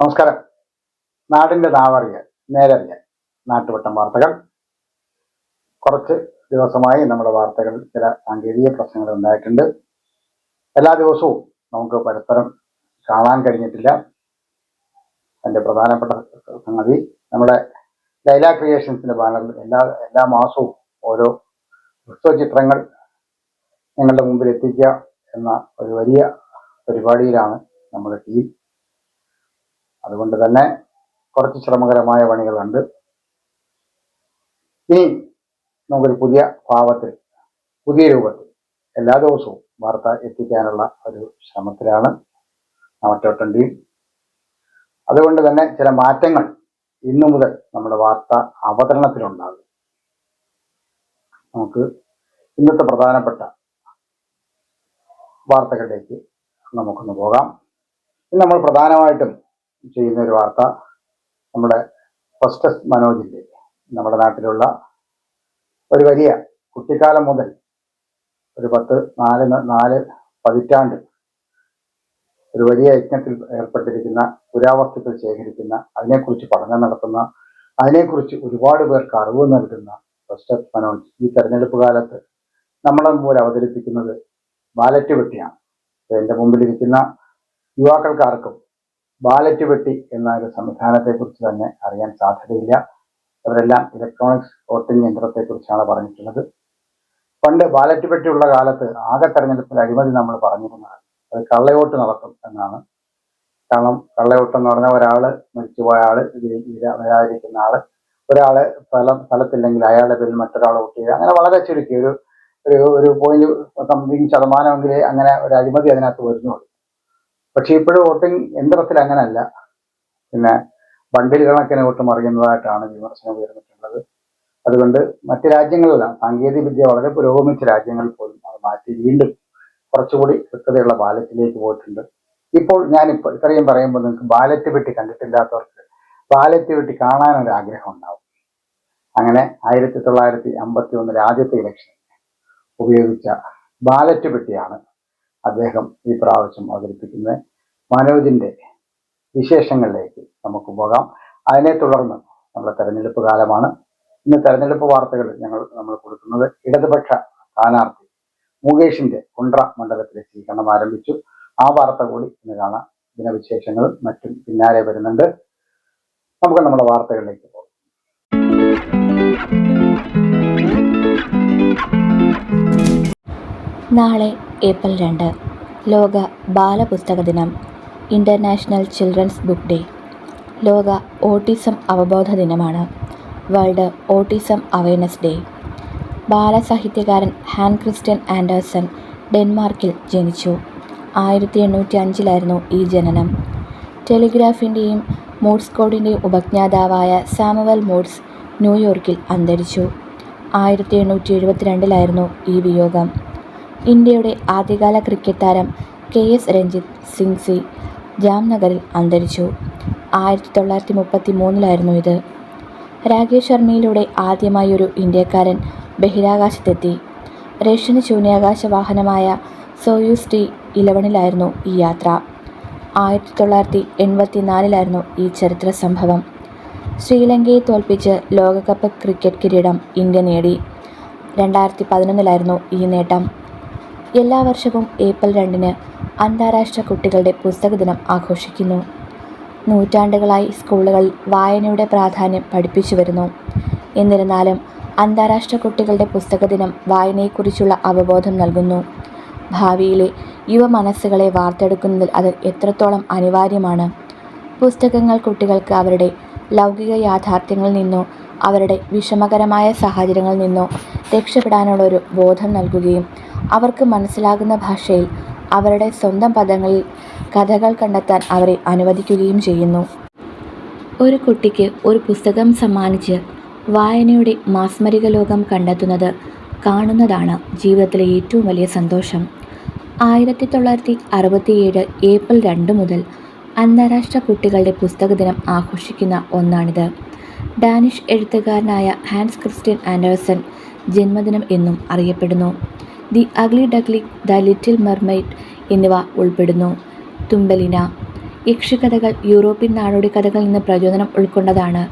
നമസ്കാരം. നാടിന്റെ നാവറിയ നേരറിയ നാട്ടുവട്ടം വാർത്തകൾ. കുറച്ച് ദിവസമായി നമ്മുടെ വാർത്തകളിൽ ചില സാങ്കേതിക പ്രശ്നങ്ങൾ ഉണ്ടായിട്ടുണ്ട്. എല്ലാ ദിവസവും നമുക്ക് പരസ്പരം കാണാൻ കഴിഞ്ഞിട്ടില്ല. എന്റെ പ്രധാനപ്പെട്ട സംഗതി നമ്മുടെ ലൈല ക്രിയേഷൻസിന്റെ ബാനറിൽ എല്ലാ എല്ലാ മാസവും ഓരോ പുസ്തക ചിത്രങ്ങൾ നിങ്ങളുടെ മുമ്പിൽ എത്തിക്കുക എന്ന ഒരു വലിയ പരിപാടിയിലാണ് നമ്മുടെ ടീം അതുകൊണ്ട് തന്നെ കുറച്ച് ശ്രമകരമായ പണികളുണ്ട്. ഇനി നമുക്കൊരു പുതിയ ഭാവത്തിൽ പുതിയ രൂപത്തിൽ എല്ലാ ദിവസവും വാർത്ത എത്തിക്കാനുള്ള ഒരു ശ്രമത്തിലാണ് നവറ്റോട്ടൻ ടീം അതുകൊണ്ട് തന്നെ ചില മാറ്റങ്ങൾ ഇന്നു മുതൽ നമ്മുടെ വാർത്ത അവതരണത്തിലുണ്ടാകും. നമുക്ക് ഇന്നത്തെ പ്രധാനപ്പെട്ട വാർത്തകളിലേക്ക് നമുക്കൊന്ന് പോകാം. ഇന്ന് നമ്മൾ പ്രധാനമായിട്ടും ചെയ്യുന്ന ഒരു വാർത്ത നമ്മുടെ ഫസ്റ്റസ് മനോജിന്റെ നമ്മുടെ നാട്ടിലുള്ള ഒരു വലിയ കുട്ടിക്കാലം മുതൽ ഒരു പത്ത് നാല് നാല് പതിറ്റാണ്ട് ഒരു വലിയ യജ്ഞത്തിൽ ഏർപ്പെട്ടിരിക്കുന്ന പുരാവസ്തുക്കൾ ശേഖരിക്കുന്ന അതിനെക്കുറിച്ച് പഠനം നടത്തുന്ന അതിനെക്കുറിച്ച് ഒരുപാട് പേർക്ക് അറിവ് നൽകുന്ന ഫസ്റ്റസ് മനോജ് ഈ തെരഞ്ഞെടുപ്പ് കാലത്ത് നമ്മളെ പോലെ അവതരിപ്പിക്കുന്നത് ബാലറ്റ് വെട്ടിയാണ്. എന്റെ മുമ്പിലിരിക്കുന്ന യുവാക്കൾക്കാർക്കും ബാലറ്റ് പെട്ടി എന്ന ഒരു സംവിധാനത്തെക്കുറിച്ച് തന്നെ അറിയാൻ സാധ്യതയില്ല. അവരെല്ലാം ഇലക്ട്രോണിക്സ് വോട്ടിംഗ് യന്ത്രത്തെക്കുറിച്ചാണ് പറഞ്ഞിട്ടുള്ളത്. പണ്ട് ബാലറ്റ് പെട്ടിയുള്ള കാലത്ത് ആകെ തെരഞ്ഞെടുപ്പിൽ അഴിമതി നമ്മൾ പറഞ്ഞിരുന്നതാണ്. അത് കള്ളയോട്ട് നടത്തും എന്നാണ്. കാരണം കള്ളയോട്ടം എന്ന് പറഞ്ഞാൽ ഒരാൾ മരിച്ചുപോയ ആൾ വരാതിരിക്കുന്ന ആൾ ഒരാൾ സ്ഥലം സ്ഥലത്തില്ലെങ്കിൽ അയാളുടെ പേരിൽ മറ്റൊരാൾ വോട്ട് ചെയ്യുക. അങ്ങനെ വളരെ ചുരുക്കി ഒരു ഒരു പോയിന്റ് സംതിങ് ശതമാനമെങ്കിലേ അങ്ങനെ ഒരു അഴിമതി അതിനകത്ത് വരുന്നുള്ളൂ. പക്ഷെ ഇപ്പോഴും വോട്ടിംഗ് യന്ത്രത്തിൽ അങ്ങനല്ല. പിന്നെ ബണ്ടിൽ കണക്കിന് വോട്ട് മറിയുന്നതായിട്ടാണ് വിമർശനം ഉയർന്നിട്ടുള്ളത്. അതുകൊണ്ട് മറ്റ് രാജ്യങ്ങളിലാണ് സാങ്കേതിക വിദ്യ വളരെ പുരോഗമിച്ച രാജ്യങ്ങളിൽ പോലും അത് മാറ്റി വീണ്ടും കുറച്ചുകൂടി കൃത്യതയുള്ള ബാലറ്റിലേക്ക് പോയിട്ടുണ്ട്. ഇപ്പോൾ ഞാനിപ്പോൾ ഇത്രയും പറയുമ്പോൾ നിങ്ങൾക്ക് ബാലറ്റ് പെട്ടി കണ്ടിട്ടില്ലാത്തവർക്ക് ബാലറ്റ് പെട്ടി കാണാനൊരു ആഗ്രഹം ഉണ്ടാവും. അങ്ങനെ ആയിരത്തി തൊള്ളായിരത്തി അമ്പത്തി ഒന്നിലെ ആദ്യത്തെ ഇലക്ഷൻ ഉപയോഗിച്ച ബാലറ്റ് പെട്ടിയാണ് അദ്ദേഹം ഈ പ്രാവശ്യം അവതരിപ്പിക്കുന്ന മനോജിന്റെ വിശേഷങ്ങളിലേക്ക് നമുക്ക് പോകാം. അതിനെ തുടർന്ന് നമ്മുടെ തെരഞ്ഞെടുപ്പ് കാലമാണ്. ഇന്ന് തെരഞ്ഞെടുപ്പ് വാർത്തകൾ ഞങ്ങൾ നമ്മൾ കൊടുക്കുന്നത് ഇടതുപക്ഷ സ്ഥാനാർത്ഥി മുകേഷിന്റെ കുണ്ട്ര മണ്ഡലത്തിലെ സ്വീകരണം ആരംഭിച്ചു. ആ വാർത്ത കൂടി ഇന്ന് കാണാം. ദിനവിശേഷങ്ങളും മറ്റും പിന്നാലെ വരുന്നുണ്ട്. നമുക്ക് നമ്മുടെ വാർത്തകളിലേക്ക് പോകാം. നാളെ ഏപ്രിൽ രണ്ട്. ലോക ബാലപുസ്തക ദിനം. International children's book day. ലോക ഓട്ടിസം അവബോധ ദിനമാണ്. World autism awareness day. ബാലസാഹിത്യകാരൻ Hans Christian Andersen ഡെൻമാർക്കിൽ ജനിച്ചു. ആയിരത്തി എണ്ണൂറ്റി അഞ്ചിലായിരുന്നു ഈ ജനനം. ടെലിഗ്രാഫിന്റെയും മോഡ്സ് കോഡിന്റെയും ഉപജ്ഞാതാവായ സാമുവൽ മോഡ്സ് ന്യൂയോർക്കിൽ അന്തരിച്ചു. ആയിരത്തി എണ്ണൂറ്റി എഴുപത്തിരണ്ടിലായിരുന്നു ഈ വിയോഗം. ഇന്ത്യയുടെ ആദ്യകാല ക്രിക്കറ്റ് താരം കെ എസ് രഞ്ജിത്ത് സിംഗ് സി ജാംനഗറിൽ അന്തരിച്ചു. ആയിരത്തി തൊള്ളായിരത്തി മുപ്പത്തി മൂന്നിലായിരുന്നു ഇത്. രാകേഷ് ശർമ്മയിലൂടെ ആദ്യമായി ഒരു ഇന്ത്യക്കാരൻ ബഹിരാകാശത്തെത്തി. റഷ്യൻ ശൂന്യാകാശ വാഹനമായ സോയൂസ് ടി ഇലവനിലായിരുന്നു ഈ യാത്ര. ആയിരത്തി തൊള്ളായിരത്തി എൺപത്തി നാലിലായിരുന്നു ഈ ചരിത്ര സംഭവം. ശ്രീലങ്കയെ തോൽപ്പിച്ച് ലോകകപ്പ് ക്രിക്കറ്റ് കിരീടം ഇന്ത്യ നേടി. രണ്ടായിരത്തി പതിനൊന്നിലായിരുന്നു ഈ നേട്ടം. എല്ലാ വർഷവും ഏപ്രിൽ രണ്ടിന് അന്താരാഷ്ട്ര കുട്ടികളുടെ പുസ്തക ദിനം ആഘോഷിക്കുന്നു. നൂറ്റാണ്ടുകളായി സ്കൂളുകളിൽ വായനയുടെ പ്രാധാന്യം പഠിപ്പിച്ചു വരുന്നു. എന്നിരുന്നാലും അന്താരാഷ്ട്ര കുട്ടികളുടെ പുസ്തക ദിനം വായനയെക്കുറിച്ചുള്ള അവബോധം നൽകുന്നു. ഭാവിയിലെ യുവ മനസ്സുകളെ വാർത്തെടുക്കുന്നതിൽ അത് എത്രത്തോളം അനിവാര്യമാണ്. പുസ്തകങ്ങൾ കുട്ടികൾക്ക് അവരുടെ ലൗകിക യാഥാർത്ഥ്യങ്ങളിൽ നിന്നോ അവരുടെ വിഷമകരമായ സാഹചര്യങ്ങളിൽ നിന്നോ രക്ഷപ്പെടാനുള്ള ഒരു ബോധം നൽകുകയും അവർക്ക് മനസ്സിലാകുന്ന ഭാഷയിൽ അവരുടെ സ്വന്തം പദങ്ങളിൽ കഥകൾ കണ്ടെത്താൻ അവരെ അനുവദിക്കുകയും ചെയ്യുന്നു. ഒരു കുട്ടിക്ക് ഒരു പുസ്തകം സമ്മാനിച്ച് വായനയുടെ മാസ്മരിക ലോകം കണ്ടെത്തുന്നത് കാണുന്നതാണ് ജീവിതത്തിലെ ഏറ്റവും വലിയ സന്തോഷം. ആയിരത്തി തൊള്ളായിരത്തി അറുപത്തിയേഴ് ഏപ്രിൽ രണ്ട് മുതൽ അന്താരാഷ്ട്ര കുട്ടികളുടെ പുസ്തക ദിനം ആഘോഷിക്കുന്ന ഒന്നാണിത്. ഡാനിഷ് എഴുത്തുകാരനായ ഹാൻസ് ക്രിസ്റ്റ്യൻ ആൻഡേഴ്സൺ ജന്മദിനം എന്നും അറിയപ്പെടുന്നു. The ugly duckling the little mermaid എന്നിവ ഉൾപ്പെടുന്നു. തുമ്പലിന. യക്ഷിക്കഥകൾ യൂറോപ്യൻ നാടോടി കഥകളിൽ നിന്ന് പ്രചോദനം ഉൾക്കൊണ്ടതാണ്.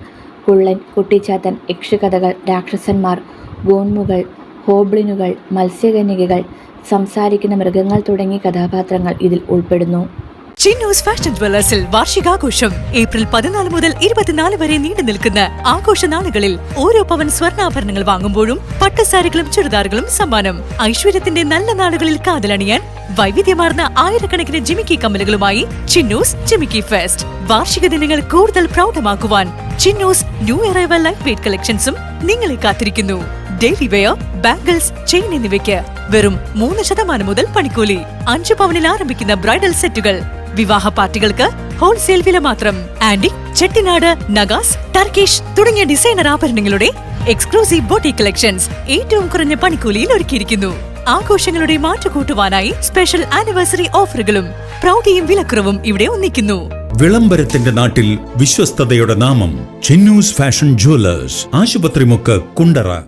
കുള്ളൻ കുട്ടിച്ചാത്തൻ യക്ഷിക്കഥകൾ രാക്ഷസന്മാർ ഗോൺമുകൾ ഹോബ്ലിനുകൾ മത്സ്യകന്യകകൾ സംസാരിക്കുന്ന മൃഗങ്ങൾ തുടങ്ങിയ കഥാപാത്രങ്ങൾ ഇതിൽ ഉൾപ്പെടുന്നു. ചിന്നൂസ് ഫാഷൻ ജ്വല്ലേഴ്സിൽ വാർഷികാഘോഷം ഏപ്രിൽ പതിനാല് മുതൽ ഇരുപത്തിനാല് വരെ നീണ്ടു നിൽക്കുന്ന ആഘോഷ നാളുകളിൽ ഓരോ പവൻ സ്വർണാഭരണങ്ങൾ വാങ്ങുമ്പോഴും പട്ടുസാരികളും ചുരിദാറുകളും സമ്മാനം. ഐശ്വര്യത്തിന്റെ നല്ല നാളുകളിൽ കാതലണിയാൻ വൈവിധ്യമാർന്ന ആയിരക്കണക്കിന് ജിമിക്കി കമ്മലുകളുമായി ചിന്നൂസ് ജിമിക്കി ഫെസ്റ്റ് വാർഷിക ദിനങ്ങൾ കൂടുതൽ പ്രൗഢമാക്കുവാൻ Chinnus new arrival light weight കളക്ഷൻസും നിങ്ങളെ കാത്തിരിക്കുന്നു. ഡെയിലി വെയർ ബാംഗിൾസ് ചെയിൻ എന്നിവയ്ക്ക് വെറും മൂന്ന് ശതമാനം മുതൽ പണിക്കൂലി. അഞ്ചു പവനിൽ ആരംഭിക്കുന്ന ബ്രൈഡൽ സെറ്റുകൾ വിവാഹ പാർട്ടികൾക്ക് ഹോൾസെയിൽ വില മാത്രം. ആന്റി ചെട്ടിനാട് നഗാസ് ടർക്കിഷ് തുടങ്ങിയ ഡിസൈനർ ആഭരണങ്ങളുടെ എക്സ്ക്ലൂസീവ് ബോട്ടി കളക്ഷൻസ് ഏറ്റവും കുറഞ്ഞ പണിക്കൂലിയിൽ ഒരുക്കിയിരിക്കുന്നു. ആഘോഷങ്ങളുടെ മാറ്റുകൂട്ടുവാനായി സ്പെഷ്യൽ ആനിവേഴ്സറി ഓഫറുകളും പ്രൗഢിയും വിലക്കുറവും ഇവിടെ ഒന്നിക്കുന്നു. വിളംബരത്തിന്റെ നാട്ടിൽ വിശ്വസ്തയുടെ നാമം ചിന്നൂസ് ഫാഷൻ ജുവലേഴ്സ് ആശുപത്രിമുക്ക് കുണ്ടറ.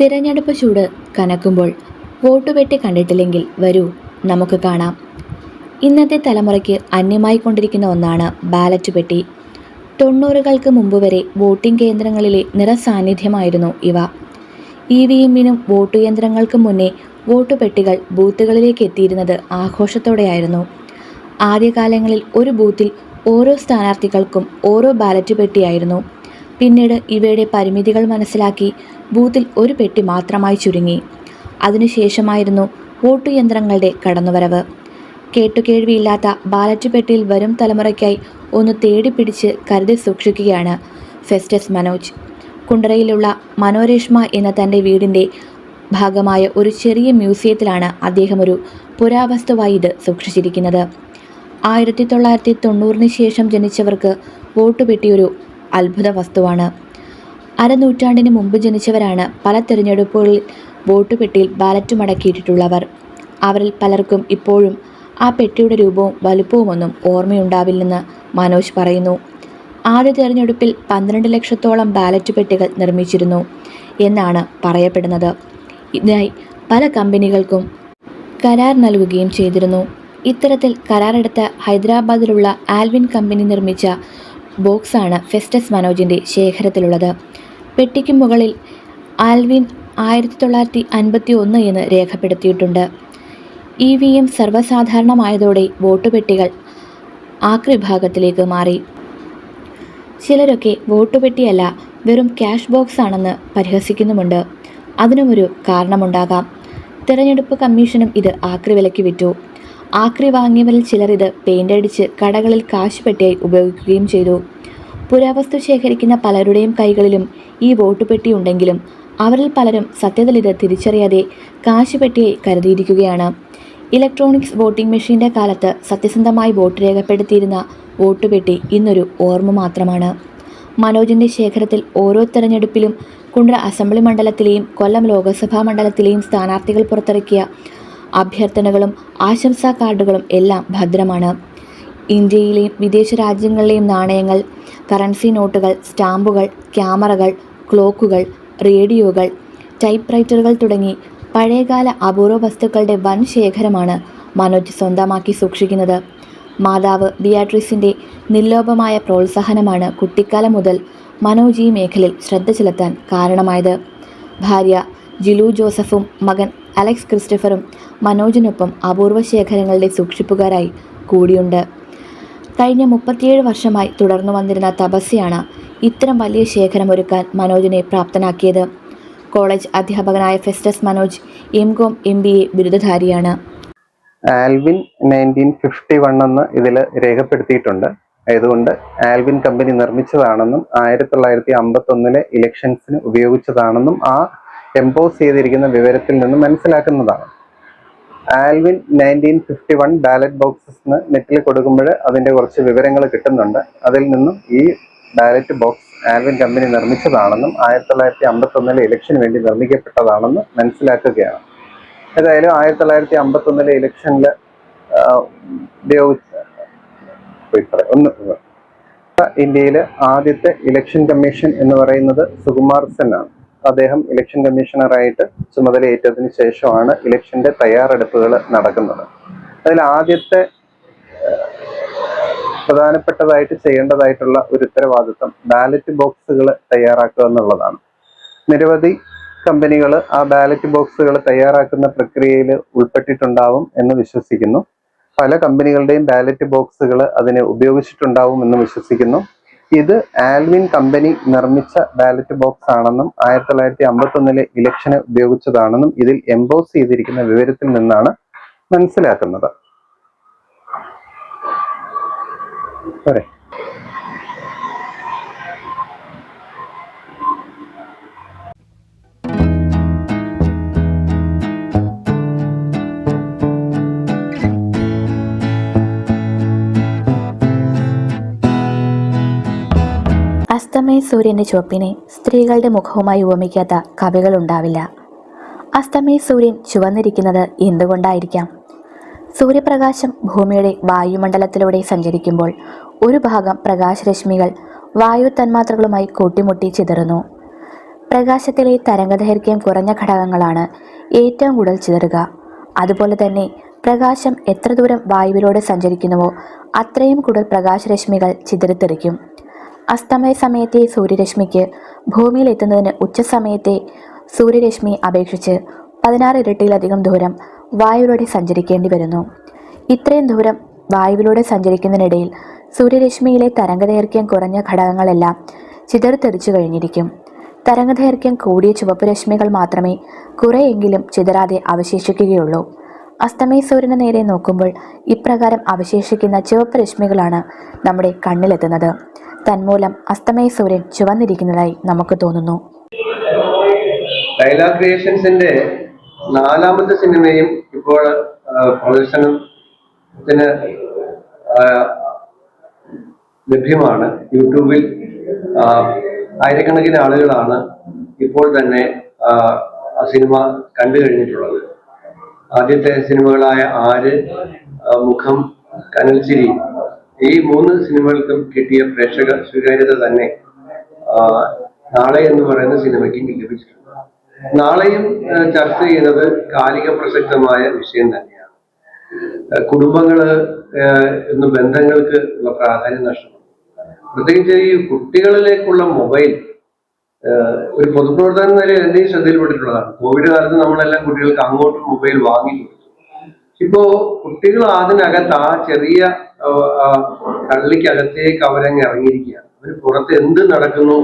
തിരഞ്ഞെടുപ്പ് ചൂട് കനക്കുമ്പോൾ വോട്ട് പെട്ടി കണ്ടിട്ടില്ലെങ്കിൽ വരൂ നമുക്ക് കാണാം. ഇന്നത്തെ തലമുറയ്ക്ക് അന്യമായി കൊണ്ടിരിക്കുന്ന ഒന്നാണ് ബാലറ്റ് പെട്ടി. തൊണ്ണൂറുകൾക്ക് മുമ്പ് വരെ വോട്ടിംഗ് കേന്ദ്രങ്ങളിലെ നിറസാന്നിധ്യമായിരുന്നു ഇവ. ഇ വി എമ്മിനും വോട്ട് യന്ത്രങ്ങൾക്കും മുന്നേ വോട്ട് പെട്ടികൾ ബൂത്തുകളിലേക്ക് എത്തിയിരുന്നത് ആഘോഷത്തോടെയായിരുന്നു. ആദ്യകാലങ്ങളിൽ ഒരു ബൂത്തിൽ ഓരോ സ്ഥാനാർത്ഥികൾക്കും ഓരോ ബാലറ്റ് പെട്ടിയായിരുന്നു. പിന്നീട് ഇവയുടെ പരിമിതികൾ മനസ്സിലാക്കി ബൂത്തിൽ ഒരു പെട്ടി മാത്രമായി ചുരുങ്ങി. അതിനുശേഷമായിരുന്നു വോട്ട് യന്ത്രങ്ങളുടെ കടന്നുവരവ്. കേട്ടുകേഴ്വിയില്ലാത്ത ബാലറ്റ് പെട്ടിയിൽ വരും തലമുറയ്ക്കായി ഒന്ന് തേടിപ്പിടിച്ച് കരുതി സൂക്ഷിക്കുകയാണ് ഫെസ്റ്റസ് മനോജ്. കുണ്ടറയിലുള്ള മനോരേഷ്മ എന്ന തന്റെ വീടിന്റെ ഭാഗമായ ഒരു ചെറിയ മ്യൂസിയത്തിലാണ് അദ്ദേഹം ഒരു പുരാവസ്തുവായി ഇത് സൂക്ഷിച്ചിരിക്കുന്നത്. ആയിരത്തി തൊള്ളായിരത്തി തൊണ്ണൂറിന് ശേഷം ജനിച്ചവർക്ക് വോട്ട് പെട്ടിയൊരു അത്ഭുത വസ്തുവാണ്. അരനൂറ്റാണ്ടിന് മുമ്പ് ജനിച്ചവരാണ് പല തിരഞ്ഞെടുപ്പുകളിൽ വോട്ട് പെട്ടിയിൽ ബാലറ്റ് മടക്കിയിട്ടുള്ളവർ. അവരിൽ പലർക്കും ഇപ്പോഴും ആ പെട്ടിയുടെ രൂപവും വലുപ്പവുമൊന്നും ഓർമ്മയുണ്ടാവില്ലെന്ന് മനോജ് പറയുന്നു. ആദ്യ തിരഞ്ഞെടുപ്പിൽ പന്ത്രണ്ട് ലക്ഷത്തോളം ബാലറ്റ് പെട്ടികൾ നിർമ്മിച്ചിരുന്നു എന്നാണ് പറയപ്പെടുന്നത്. ഇതിനായി പല കമ്പനികൾക്കും കരാർ നൽകുകയും ചെയ്തിരുന്നു. ഇത്തരത്തിൽ കരാറെടുത്ത ഹൈദരാബാദിലുള്ള ആൽവിൻ കമ്പനി നിർമ്മിച്ച ബോക്സാണ് ഫെസ്റ്റസ് മനോജിന്റെ ശേഖരത്തിലുള്ളത്. പെട്ടിക്ക് മുകളിൽ ആൽവിൻ ആയിരത്തി തൊള്ളായിരത്തി അൻപത്തി ഒന്ന് എന്ന് രേഖപ്പെടുത്തിയിട്ടുണ്ട്. ഇ വി എം സർവസാധാരണമായതോടെ വോട്ട് പെട്ടികൾ ആക്രി വിഭാഗത്തിലേക്ക് മാറി. ചിലരൊക്കെ വോട്ട് പെട്ടിയല്ല വെറും ക്യാഷ് ബോക്സ് ആണെന്ന് പരിഹസിക്കുന്നുമുണ്ട്. അതിനുമൊരു കാരണമുണ്ടാകാം. തിരഞ്ഞെടുപ്പ് കമ്മീഷനും ഇത് ആക്രി വിലയ്ക്ക് വിറ്റു. ആക്രി വാങ്ങിയവരിൽ ചിലർ ഇത് പെയിന്റ് അടിച്ച് കടകളിൽ കാശ് പെട്ടിയായി ഉപയോഗിക്കുകയും ചെയ്തു. പുരാവസ്തു ശേഖരിക്കുന്ന പലരുടെയും കൈകളിലും ഈ വോട്ട് പെട്ടി ഉണ്ടെങ്കിലും അവരിൽ പലരും സത്യത്തിൽ ഇത് തിരിച്ചറിയാതെ കാശ് പെട്ടിയായി കരുതിയിരിക്കുകയാണ്. ഇലക്ട്രോണിക്സ് വോട്ടിംഗ് മെഷീന്റെ കാലത്ത് സത്യസന്ധമായി വോട്ട് രേഖപ്പെടുത്തിയിരുന്ന വോട്ട് പെട്ടി ഇന്നൊരു ഓർമ്മ മാത്രമാണ്. മനോജിന്റെ ശേഖരത്തിൽ ഓരോ തെരഞ്ഞെടുപ്പിലും കുണ്ട്ര അസംബ്ലി മണ്ഡലത്തിലെയും കൊല്ലം ലോക്സഭാ മണ്ഡലത്തിലെയും സ്ഥാനാർത്ഥികൾ പുറത്തിറക്കിയ അഭ്യർത്ഥനകളും ആശംസാ കാർഡുകളും എല്ലാം ഭദ്രമാണ്. ഇന്ത്യയിലെയും വിദേശ രാജ്യങ്ങളിലെയും നാണയങ്ങൾ കറൻസി നോട്ടുകൾ സ്റ്റാമ്പുകൾ ക്യാമറകൾ ക്ലോക്കുകൾ റേഡിയോകൾ ടൈപ്പ് റൈറ്ററുകൾ തുടങ്ങി പഴയകാല അപൂർവ വസ്തുക്കളുടെ വൻ ശേഖരമാണ് മനോജ് സ്വന്തമാക്കി സൂക്ഷിക്കുന്നത്. മാതാവ് ബിയാട്രിസിന്റെ നിർലോഭമായ പ്രോത്സാഹനമാണ് കുട്ടിക്കാലം മുതൽ മനോജ് ഈ മേഖലയിൽ ശ്രദ്ധ ചെലുത്താൻ കാരണമായത്. ഭാര്യ ജിലു ജോസഫും മകൻ അലക്സ് ക്രിസ്റ്റഫറും മനോജിനൊപ്പം അപൂർവ ശേഖരങ്ങളുടെ സൂക്ഷിപ്പുകാരായി കൂടിയുണ്ട്. കഴിഞ്ഞ മുപ്പത്തിയേഴ് വർഷമായി തുടർന്നു വന്നിരുന്ന തപസ്യയാണ് ഇത്തരം വലിയ ശേഖരം ഒരുക്കാൻ മനോജിനെ പ്രാപ്തനാക്കിയത്. കോളേജ് അധ്യാപകനായ Festus Manoj M Com M B A ബിരുദധാരിയാണ്. Alvin nineteen fifty one എന്ന് ഇതിൽ രേഖപ്പെടുത്തിയിട്ടുണ്ട്. ആയതുകൊണ്ട് ആൽവിൻ കമ്പനി നിർമ്മിച്ചതാണെന്നും ആയിരത്തി തൊള്ളായിരത്തി അമ്പത്തി ഒന്നിലെ ഇലക്ഷൻസിന് ഉപയോഗിച്ചതാണെന്നും ആ എംപോസ് ചെയ്തിരിക്കുന്ന വിവരത്തിൽ നിന്ന് മനസ്സിലാക്കുന്നതാണ്. Alvin nineteen fifty one ballot boxes നെറ്റിൽ കൊടുക്കുമ്പോൾ അതിന്റെ കുറച്ച് വിവരങ്ങൾ കിട്ടുന്നുണ്ട്. അതിൽ നിന്നും ഈ ബാലറ്റ് ബോക്സ് ആൽവിൻ കമ്പനി നിർമ്മിച്ചതാണെന്നും ആയിരത്തി തൊള്ളായിരത്തി അമ്പത്തി ഒന്നിലെ ഇലക്ഷന് വേണ്ടി നിർമ്മിക്കപ്പെട്ടതാണെന്നും മനസ്സിലാക്കുകയാണ്. ഏതായാലും ആയിരത്തി തൊള്ളായിരത്തി അമ്പത്തി ഒന്നിലെ ഇലക്ഷനിൽ ഉപയോഗിച്ച. ഒന്ന് ഇന്ത്യയിലെ ആദ്യത്തെ ഇലക്ഷൻ കമ്മീഷൻ എന്ന് പറയുന്നത് സുകുമാർ സെൻ ആണ്. അദ്ദേഹം ഇലക്ഷൻ കമ്മീഷണറായിട്ട് ചുമതലയേറ്റതിന് ശേഷമാണ് ഇലക്ഷന്റെ തയ്യാറെടുപ്പുകൾ നടക്കുന്നത്. അതിൽ ആദ്യത്തെ പ്രധാനപ്പെട്ടതായിട്ട് ചെയ്യേണ്ടതായിട്ടുള്ള ഒരു ഉത്തരവാദിത്വം ബാലറ്റ് ബോക്സുകൾ തയ്യാറാക്കുക എന്നുള്ളതാണ്. നിരവധി കമ്പനികൾ ആ ബാലറ്റ് ബോക്സുകൾ തയ്യാറാക്കുന്ന പ്രക്രിയയിൽ ഉൾപ്പെട്ടിട്ടുണ്ടാവും എന്ന് വിശ്വസിക്കുന്നു. പല കമ്പനികളുടെയും ബാലറ്റ് ബോക്സുകൾ അതിനെ ഉപയോഗിച്ചിട്ടുണ്ടാവും എന്ന് വിശ്വസിക്കുന്നു. ഇത് ആൽവിൻ കമ്പനി നിർമ്മിച്ച ബാലറ്റ് ബോക്സ് ആണെന്നും ആയിരത്തി തൊള്ളായിരത്തി അമ്പത്തി ഒന്നിലെ ഇലക്ഷന് ഉപയോഗിച്ചതാണെന്നും ഇതിൽ എംബോസ് ചെയ്തിരിക്കുന്ന വിവരത്തിൽ നിന്നാണ് മനസ്സിലാക്കുന്നത്. പോരെ അസ്തമയ സൂര്യന്റെ ചുവപ്പിനെ സ്ത്രീകളുടെ മുഖവുമായി ഉപമിക്കാത്ത കവികളുണ്ടാവില്ല. അസ്തമയ സൂര്യൻ ചുവന്നിരിക്കുന്നത് എന്തുകൊണ്ടായിരിക്കാം? സൂര്യപ്രകാശം ഭൂമിയുടെ വായുമണ്ഡലത്തിലൂടെ സഞ്ചരിക്കുമ്പോൾ ഒരു ഭാഗം പ്രകാശരശ്മികൾ വായു തന്മാത്രകളുമായി കൂട്ടിമുട്ടി ചിതറുന്നു. പ്രകാശത്തിലെ തരംഗദൈർഘ്യം കുറഞ്ഞ ഘടകങ്ങളാണ് ഏറ്റവും കൂടുതൽ ചിതറുക. അതുപോലെ തന്നെ പ്രകാശം എത്ര ദൂരം വായുവിലൂടെ സഞ്ചരിക്കുന്നുവോ അത്രയും കൂടുതൽ പ്രകാശരശ്മികൾ ചിതറിത്തെറിക്കും. അസ്തമയ സമയത്തെ സൂര്യരശ്മിക്ക് ഭൂമിയിൽ എത്തുന്നതിന് ഉച്ചസമയത്തെ സൂര്യരശ്മി അപേക്ഷിച്ച് പതിനാറ് ഇരട്ടിയിലധികം ദൂരം വായുവിലൂടെ സഞ്ചരിക്കേണ്ടി വരുന്നു. ഇത്രയും ദൂരം വായുവിലൂടെ സഞ്ചരിക്കുന്നതിനിടയിൽ സൂര്യരശ്മിയിലെ തരംഗദൈർഘ്യം കുറഞ്ഞ ഘടകങ്ങളെല്ലാം ചിതറിത്തെറിച്ചു കഴിഞ്ഞിരിക്കും. തരംഗദൈർഘ്യം കൂടിയ ചുവപ്പ് രശ്മികൾ മാത്രമേ കുറെയെങ്കിലും ചിതറാതെ അവശേഷിക്കുകയുള്ളൂ. അസ്തമയ സൂര്യന് നേരെ നോക്കുമ്പോൾ ഇപ്രകാരം അവശേഷിക്കുന്ന ചുവപ്പ് രശ്മികളാണ് നമ്മുടെ കണ്ണിലെത്തുന്നത്. തന്മൂലം അസ്തമയ സൂര്യൻ ചുവന്നിരിക്കുന്നതായി നമുക്ക് തോന്നുന്നു. ക്രിയേഷൻസിന്റെ നാലാമത്തെ സിനിമയും ഇപ്പോൾ പ്രദർശനത്തിന് ലഭ്യമാണ്. യൂട്യൂബിൽ ആയിരക്കണക്കിന് ആളുകളാണ് ഇപ്പോൾ തന്നെ ആ, സിനിമ കണ്ടു കഴിഞ്ഞിട്ടുള്ളത്. ആദ്യത്തെ സിനിമകളായ ആര് മുഖം കനൽച്ചിരി ഈ മൂന്ന് സിനിമകൾക്കും കിട്ടിയ പ്രേക്ഷക സ്വീകാര്യത തന്നെ നാളെ എന്ന് പറയുന്ന സിനിമയ്ക്ക് ലഭിച്ചിട്ടുണ്ട്. നാളെയും ചർച്ച ചെയ്യുന്നത് കാലിക പ്രസക്തമായ വിഷയം തന്നെയാണ്. കുടുംബങ്ങൾ ആ, ഇന്ന് ബന്ധങ്ങൾക്ക് ഉള്ള പ്രാധാന്യം നഷ്ടപ്പെടും പ്രത്യേകിച്ച് ഈ കുട്ടികളിലേക്കുള്ള മൊബൈൽ ഒരു പൊതുപ്രവർത്തന എന്ന നിലയിൽ എന്റെയും ശ്രദ്ധയിൽപ്പെട്ടിട്ടുള്ളതാണ്. കോവിഡ് കാലത്ത് നമ്മളെല്ലാം കുട്ടികൾക്ക് അങ്ങോട്ടും മൊബൈൽ വാങ്ങി കൊടുത്തു. ഇപ്പോ കുട്ടികൾ അതിനകത്ത് ആ ചെറിയ കള്ളിക്കകത്തേക്ക് അവരങ്ങ് ഇറങ്ങിയിരിക്കുകയാണ്. അവർ പുറത്ത് എന്ത് നടക്കുന്നു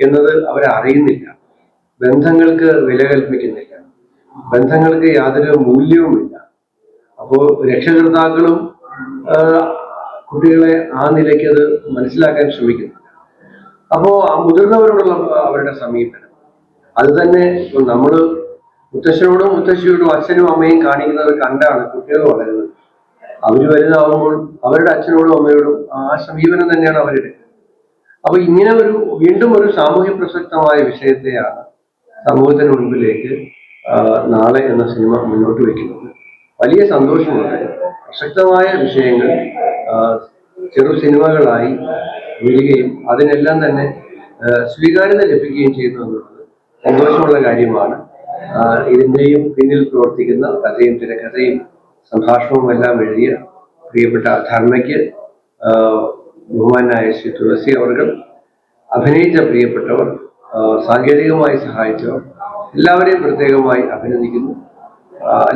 എന്നത് അവരറിയുന്നില്ല. ബന്ധങ്ങൾക്ക് വില കൽപ്പിക്കുന്നില്ല. ബന്ധങ്ങൾക്ക് യാതൊരു മൂല്യവുമില്ല. അപ്പോ രക്ഷകർത്താക്കളും കുട്ടികളെ ആ നിലയ്ക്ക് അത് മനസ്സിലാക്കാൻ ശ്രമിക്കുന്നില്ല. അപ്പോ ആ മുതിർന്നവരോടുള്ള അവരുടെ സമീപനം. അത് തന്നെ നമ്മൾ മുത്തശ്ശനോടും മുത്തശ്ശിയോടും അച്ഛനും അമ്മയും കാണിക്കുന്നത് കണ്ടാണ് കുട്ടികൾ വളരുന്നത്. അവർ വലുതാവുമ്പോൾ അവരുടെ അച്ഛനോടും അമ്മയോടും ആ സമീപനം തന്നെയാണ് അവരുടെ അപ്പൊ ഇങ്ങനെ ഒരു വീണ്ടും ഒരു സാമൂഹ്യ പ്രസക്തമായ വിഷയത്തെയാണ് സമൂഹത്തിന് മുൻപിലേക്ക് നാളെ എന്ന സിനിമ മുന്നോട്ട് വയ്ക്കുന്നത്. വലിയ സന്തോഷമുണ്ട്. പ്രസക്തമായ വിഷയങ്ങൾ ചെറു സിനിമകളായി വരികയും അതിനെല്ലാം തന്നെ സ്വീകാര്യത ലഭിക്കുകയും ചെയ്യുന്നു എന്നുള്ളത് സന്തോഷമുള്ള കാര്യമാണ്. ഇതിന്റെയും പിന്നിൽ പ്രവർത്തിക്കുന്ന കഥയും തിരക്കഥയും സംഭാഷണവും എല്ലാം എഴുതിയ പ്രിയപ്പെട്ട ധർമ്മയ്ക്ക് ബഹുമാനായ ശ്രീ തുളസി അവർ അഭിനയിച്ച പ്രിയപ്പെട്ടവർ സാങ്കേതികമായി സഹായിച്ച? എല്ലാവരെയും പ്രത്യേകമായി അഭിനന്ദിക്കുന്നു.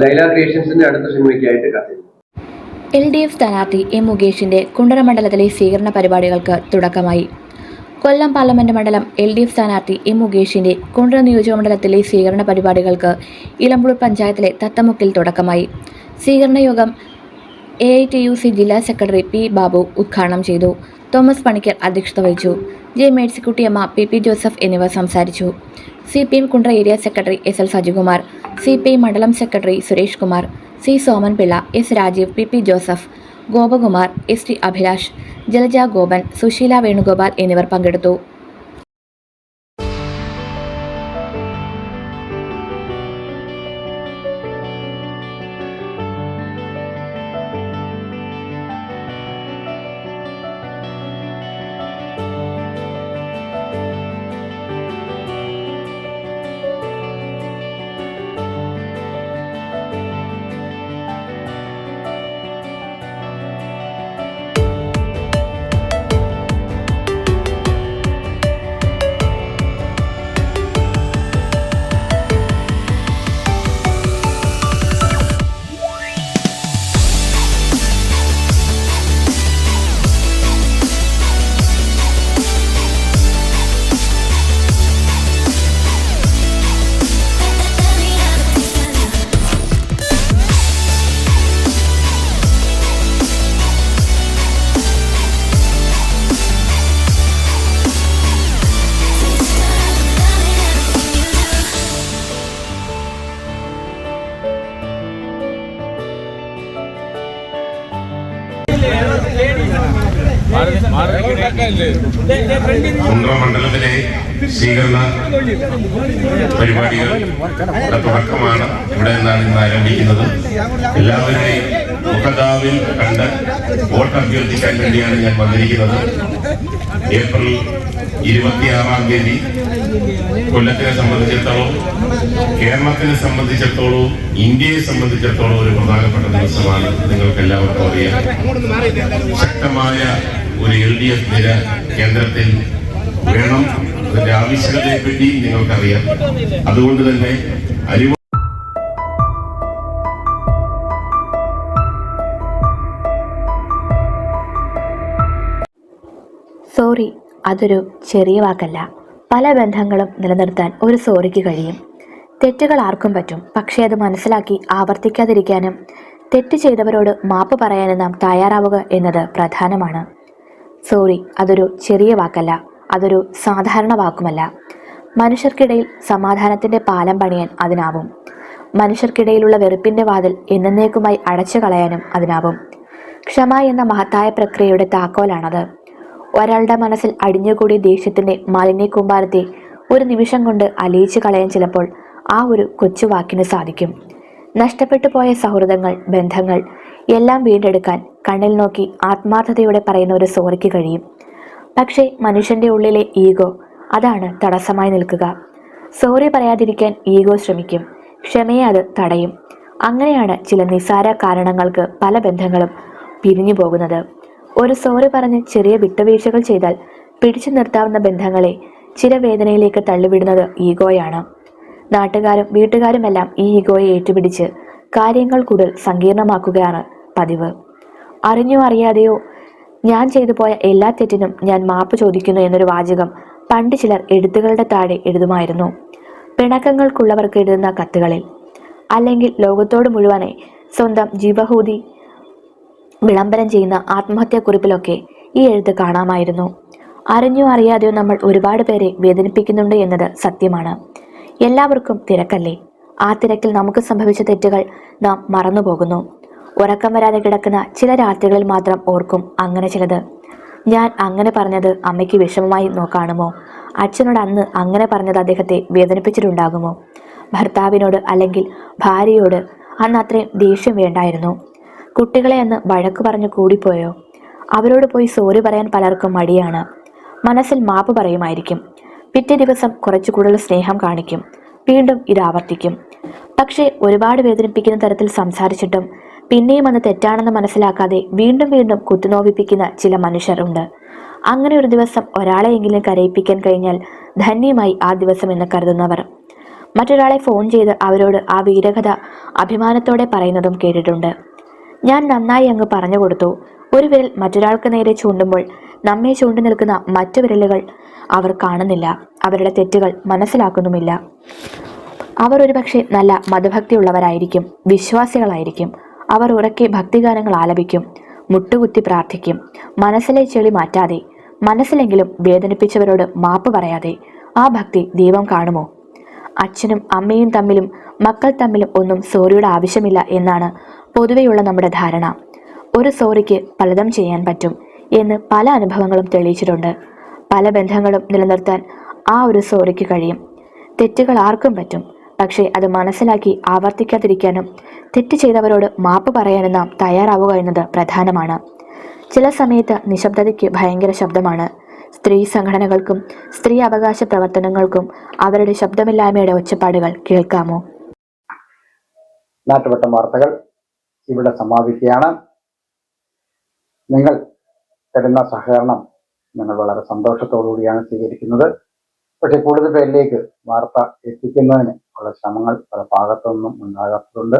ലൈല ക്രിയേഷൻസിന്റെ അടുത്ത സിനിമയ്ക്കായിട്ട് കഥ എൽ ഡി എഫ് സ്ഥാനാർത്ഥി എം മുകേഷിന്റെ കുണ്ടറ മണ്ഡലത്തിലെ സ്വീകരണ പരിപാടികൾക്ക് തുടക്കമായി. കൊല്ലം പാർലമെന്റ് മണ്ഡലം എൽ ഡി എഫ് സ്ഥാനാർത്ഥി എം മുകേഷിന്റെ കുണ്ടറ നിയോജകമണ്ഡലത്തിലെ സ്വീകരണ പരിപാടികൾക്ക് ഇളമ്പൂർ പഞ്ചായത്തിലെ തത്തമുക്കിൽ തുടക്കമായി. സ്വീകരണ യോഗം A I T U C ജില്ലാ സെക്രട്ടറി പി ബാബു ഉദ്ഘാടനം ചെയ്തു. തോമസ് പണിക്കർ അധ്യക്ഷത വഹിച്ചു. J Mercykuttyamma P P Joseph എന്നിവർ സംസാരിച്ചു. C P M Kundara area secretary S L Sajikumar C P I മണ്ഡലം secretary Suresh Kumar C Soman Pillai S Rajeev P P Joseph Gopakumar S T Abhilash Jalaja Gopan Susheela Venugopal എന്നിവർ പങ്കെടുത്തു. കുണ്ട്ര മണ്ഡലത്തിലെ സ്വീകരണ പരിപാടികൾ തുടക്കമാണ്. ഇവിടെ നിന്നാണ് ഇന്ന് ആരംഭിക്കുന്നത്? എല്ലാവരുടെയും മുഖതാവിൽ കണ്ട് വോട്ട് അഭ്യർത്ഥിക്കാൻ വേണ്ടിയാണ് ഞാൻ വന്നിരിക്കുന്നത്. ഏപ്രിൽ ഇരുപത്തിയാറാം തീയതി കൊല്ലത്തിനെ സംബന്ധിച്ചിടത്തോളം കേരളത്തിനെ സംബന്ധിച്ചിടത്തോളം ഇന്ത്യയെ സംബന്ധിച്ചിടത്തോളം ഒരു പ്രധാനപ്പെട്ട ദിവസമാണ് നിങ്ങൾക്ക് എല്ലാവർക്കും അറിയാം. ശക്തമായ ഒരു എൽ ഡി എഫ് നിര കേന്ദ്രത്തിൽ വേണം. അതിന്റെ ആവശ്യകതയെ പറ്റി നിങ്ങൾക്കറിയാം. അതുകൊണ്ട് തന്നെ അരിവ സോറി അതൊരു ചെറിയ വാക്കല്ല. പല ബന്ധങ്ങളും നിലനിർത്താൻ ഒരു സോറിക്ക് കഴിയും. തെറ്റുകൾ ആർക്കും പറ്റും. പക്ഷേ അത് മനസ്സിലാക്കി ആവർത്തിക്കാതിരിക്കാനും തെറ്റ് ചെയ്തവരോട് മാപ്പ് പറയാനും നാം തയ്യാറാവുക എന്നത് പ്രധാനമാണ്. സോറി അതൊരു ചെറിയ വാക്കല്ല. അതൊരു സാധാരണ വാക്കുമല്ല. മനുഷ്യർക്കിടയിൽ സമാധാനത്തിന്റെ പാലം പണിയാൻ അതിനാവും. മനുഷ്യർക്കിടയിലുള്ള വെറുപ്പിന്റെ വാതിൽ എന്നേക്കുമായി അടച്ചു കളയാനും അതിനാവും. ക്ഷമ എന്ന മഹത്തായ പ്രക്രിയയുടെ താക്കോലാണത്. ഒരാളുടെ മനസ്സിൽ അടിഞ്ഞുകൂടിയ ദേഷ്യത്തിന്റെ മാലിന്യ കൂമ്പാരത്തെ ഒരു നിമിഷം കൊണ്ട് അലിയിച്ചു കളയാൻ ചിലപ്പോൾ ആ ഒരു കൊച്ചു വാക്കിന് സാധിക്കും. നഷ്ടപ്പെട്ടു പോയ സൗഹൃദങ്ങൾ ബന്ധങ്ങൾ എല്ലാം വീണ്ടെടുക്കാൻ കണ്ണിൽ നോക്കി ആത്മാർത്ഥതയോടെ പറയുന്ന ഒരു സോറിക്ക് കഴിയും. പക്ഷേ മനുഷ്യന്റെ ഉള്ളിലെ ഈഗോ അതാണ് തടസ്സമായി നിൽക്കുക. സോറി പറയാതിരിക്കാൻ ഈഗോ ശ്രമിക്കും ക്ഷമയെ അത് തടയും. അങ്ങനെയാണ് ചില നിസാര കാരണങ്ങൾക്ക് പല ബന്ധങ്ങളും പിരിഞ്ഞു പോകുന്നത്. ഒരു സോറി പറഞ്ഞ് ചെറിയ വിട്ടുവീഴ്ചകൾ ചെയ്താൽ പിടിച്ചു നിർത്താവുന്ന ബന്ധങ്ങളെ ചില വേദനയിലേക്ക് തള്ളിവിടുന്നത് ഈഗോയാണ്. നാട്ടുകാരും വീട്ടുകാരുമെല്ലാം ഈ ഈഗോയെ ഏറ്റുപിടിച്ച് കാര്യങ്ങൾ കൂടുതൽ സങ്കീർണമാക്കുകയാണ് പതിവ്. അറിഞ്ഞോ അറിയാതെയോ ഞാൻ ചെയ്തു പോയ എല്ലാ തെറ്റിനും ഞാൻ മാപ്പ് ചോദിക്കുന്നു എന്നൊരു വാചകം പണ്ട് ചിലർ എഴുത്തുകളുടെ താഴെ എഴുതുമായിരുന്നു. പിണക്കങ്ങൾക്കുള്ളവർക്ക് എഴുതുന്ന കത്തുകളിൽ. അല്ലെങ്കിൽ ലോകത്തോട് മുഴുവനെ സ്വന്തം ജീവഹൂതി വിളംബരം ചെയ്യുന്ന ആത്മഹത്യാക്കുറിപ്പിലൊക്കെ ഈ എഴുത്ത് കാണാമായിരുന്നു. അറിഞ്ഞോ അറിയാതെയോ നമ്മൾ ഒരുപാട് പേരെ വേദനിപ്പിക്കുന്നുണ്ട് എന്നത് സത്യമാണ്. എല്ലാവർക്കും തിരക്കല്ലേ? ആ തിരക്കിൽ നമുക്ക് സംഭവിച്ച തെറ്റുകൾ നാം മറന്നുപോകുന്നു. ഉറക്കം വരാതെ കിടക്കുന്ന ചില രാത്രികളിൽ മാത്രം ഓർക്കും അങ്ങനെ ചിലത്. ഞാൻ അങ്ങനെ പറഞ്ഞത് അമ്മയ്ക്ക് വിഷമമായി നോക്കാണുമോ? അച്ഛനോട് അന്ന് അങ്ങനെ പറഞ്ഞത് അദ്ദേഹത്തെ വേദനിപ്പിച്ചിട്ടുണ്ടാകുമോ? ഭർത്താവിനോട് അല്ലെങ്കിൽ ഭാര്യയോട് അന്ന് അത്രയും ദേഷ്യം വേണ്ടായിരുന്നു. കുട്ടികളെ അന്ന് വഴക്ക് പറഞ്ഞു കൂടിപ്പോയോ? അവരോട് പോയി സോറി പറയാൻ പലർക്കും മടിയാണ്. മനസ്സിൽ മാപ്പ് പറയുമായിരിക്കും. പിറ്റേ ദിവസം കുറച്ചു കൂടുതൽ സ്നേഹം കാണിക്കും. വീണ്ടും ഇത് ആവർത്തിക്കും. പക്ഷേ ഒരുപാട് വേദനിപ്പിക്കുന്ന തരത്തിൽ സംസാരിച്ചിട്ടും പിന്നെയും അന്ന് തെറ്റാണെന്ന് മനസ്സിലാക്കാതെ വീണ്ടും വീണ്ടും കുത്തുനോവിപ്പിക്കുന്ന ചില മനുഷ്യരുണ്ട് അങ്ങനെ ഒരു ദിവസം ഒരാളെയെങ്കിലും കരയിപ്പിക്കാൻ കഴിഞ്ഞാൽ ധന്യമായി ആ ദിവസം എന്ന് കരുതുന്നവർ. മറ്റൊരാളെ ഫോൺ ചെയ്ത് അവരോട് ആ വീരകഥ അഭിമാനത്തോടെ പറയുന്നതും കേട്ടിട്ടുണ്ട്. ഞാൻ നന്നായി അങ്ങ് പറഞ്ഞു കൊടുത്തു. ഒരു വിരൽ മറ്റൊരാൾക്ക് നേരെ ചൂണ്ടുമ്പോൾ നമ്മെ ചൂണ്ടി നിൽക്കുന്ന മറ്റു വിരലുകൾ അവർ കാണുന്നില്ല. അവരുടെ തെറ്റുകൾ മനസ്സിലാക്കുന്നുമില്ല. അവർ ഒരുപക്ഷെ നല്ല മതഭക്തിയുള്ളവരായിരിക്കും വിശ്വാസികളായിരിക്കും. അവർ ഉറക്കെ ഭക്തിഗാനങ്ങൾ ആലപിക്കും മുട്ടുകുത്തി പ്രാർത്ഥിക്കും. മനസ്സിലെ ചെളി മാറ്റാതെ മനസ്സിലെങ്കിലും വേദനിപ്പിച്ചവരോട് മാപ്പ് പറയാതെ ആ ഭക്തി ദൈവം കാണുമോ? അച്ഛനും അമ്മയും തമ്മിലും മക്കൾ തമ്മിലും ഒന്നും സോറിയുടെ ആവശ്യമില്ല എന്നാണ് പൊതുവെയുള്ള നമ്മുടെ ധാരണ. ഒരു സോറിക്ക് പലതും ചെയ്യാൻ പറ്റും. എന്ന് പല അനുഭവങ്ങളും തെളിയിച്ചിട്ടുണ്ട്. പല ബന്ധങ്ങളും നിലനിർത്താൻ ആ ഒരു സോറിക്ക് കഴിയും. തെറ്റുകൾ ആർക്കും പറ്റും. പക്ഷേ അത് മനസ്സിലാക്കി ആവർത്തിക്കാതിരിക്കാനും തെറ്റ് ചെയ്തവരോട് മാപ്പ് പറയാനും നാം തയ്യാറാവുക എന്നത് പ്രധാനമാണ്. ചില സമയത്ത് നിശബ്ദതയ്ക്ക് ഭയങ്കര ശബ്ദമാണ്. സ്ത്രീ സംഘടനകൾക്കും സ്ത്രീ അവകാശ പ്രവർത്തനങ്ങൾക്കും അവരുടെ ശബ്ദമില്ലായ്മയുടെ ഒച്ചപ്പാടുകൾ കേൾക്കാമോ? നാട്ടുവട്ടം വാർത്തകൾ ഇവിടെ സമാപിക്കുകയാണ്. നിങ്ങൾ തരുന്ന സഹകരണം ഞങ്ങൾ വളരെ സന്തോഷത്തോടു കൂടിയാണ് സ്വീകരിക്കുന്നത്. പക്ഷെ കൂടുതൽ പേരിലേക്ക് വാർത്ത എത്തിക്കുന്നതിന് ഉള്ള ശ്രമങ്ങൾ പല ഭാഗത്തുനിന്നും ഉണ്ടാകാത്തതുണ്ട്.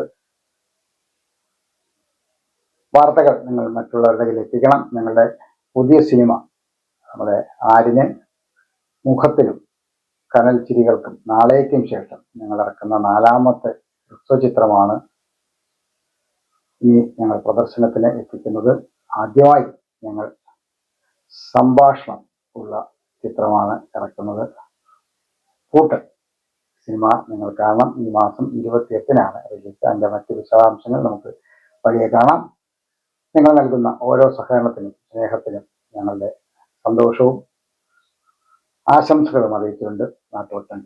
വാർത്തകൾ നിങ്ങൾ മറ്റുള്ളവരുടെ എത്തിക്കണം. നിങ്ങളുടെ പുതിയ സിനിമ നമ്മുടെ ആരിന് മുഖത്തിനും കനൽ ചിരികൾക്കും നാളേക്കും ശേഷം ഞങ്ങൾ ഇറക്കുന്ന നാലാമത്തെ ഹ്രസ്വചിത്രമാണ് ഇനി ഞങ്ങൾ പ്രദർശനത്തിന് എത്തിക്കുന്നത്. ആദ്യമായി ഞങ്ങൾ സംഭാഷണം ഉള്ള ചിത്രമാണ് ഇറക്കുന്നത്. കൂട്ടൻ സിനിമ നിങ്ങൾ കാണണം. ഈ മാസം ഇരുപത്തി എട്ടിനാണ് റിലീസ്. അതിന്റെ മറ്റ് വിശദാംശങ്ങൾ നമുക്ക് വഴിയെ കാണാം. നിങ്ങൾ നൽകുന്ന ഓരോ സഹകരണത്തിനും സ്നേഹത്തിനും ഞങ്ങളുടെ സന്തോഷവും ആശംസകളും അറിയിച്ചുകൊണ്ട് നാട്ടുവട്ടം